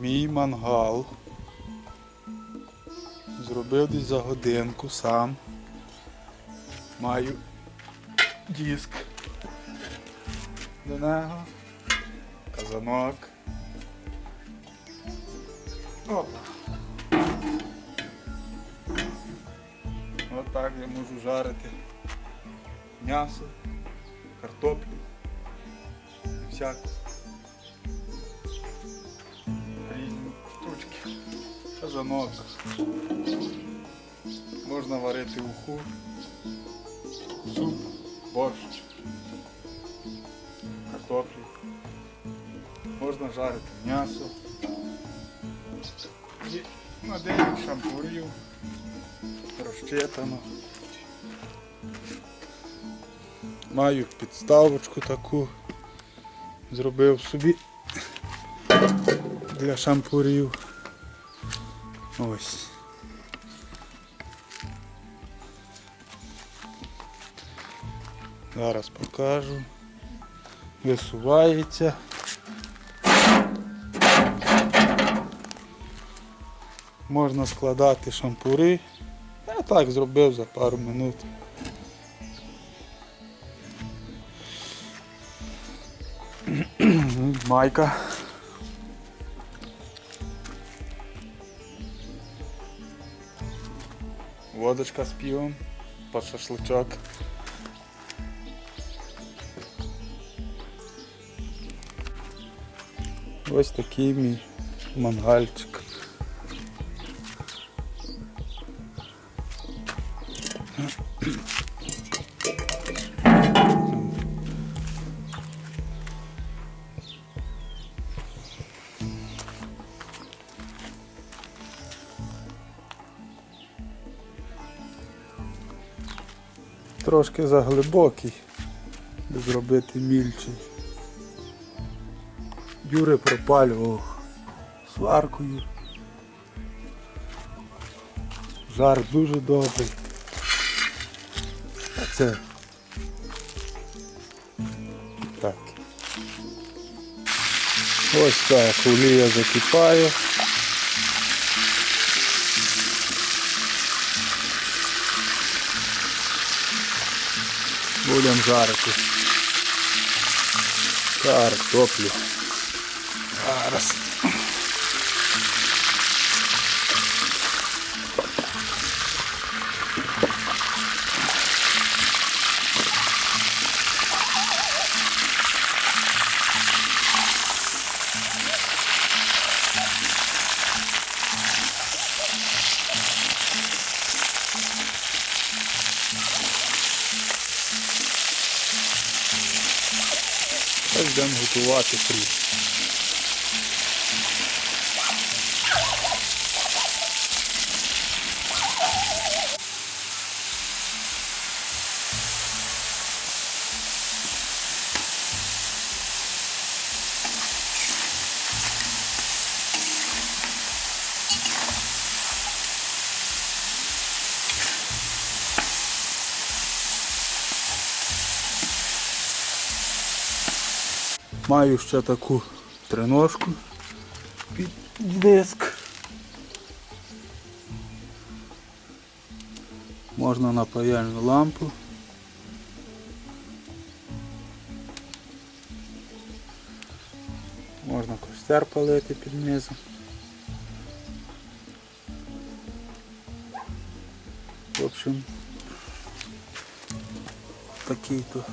Мій мангал. Зробив десь за годинку сам. Маю диск до нього. Казанок. Опа. Отак я можу жарити м'ясо, картоплю, всяку. Казанок. Можна варити уху, суп, борщ, картоплю. Можна жарити м'ясо. І на день шампурів розчитано. Маю підставочку таку. Зробив собі для шампурів. Ось. Зараз покажу. Висувається. Можна складати шампури. Я так зробив за пару минут. Майка. Водочка з півом, под шашличок. Ось такий мій мангальчик. Трошки заглибокий, би зробити мільчий. Юри пропалював сваркою. Жар дуже добрий. А це так. Ось так, олія закипає. Будемо жарити. Картоплю. Зараз. Ось будемо готувати фрі. Маю ще таку триножку під диск. Можна на паяльну лампу. Можна костер палити під низом. В общем, такий то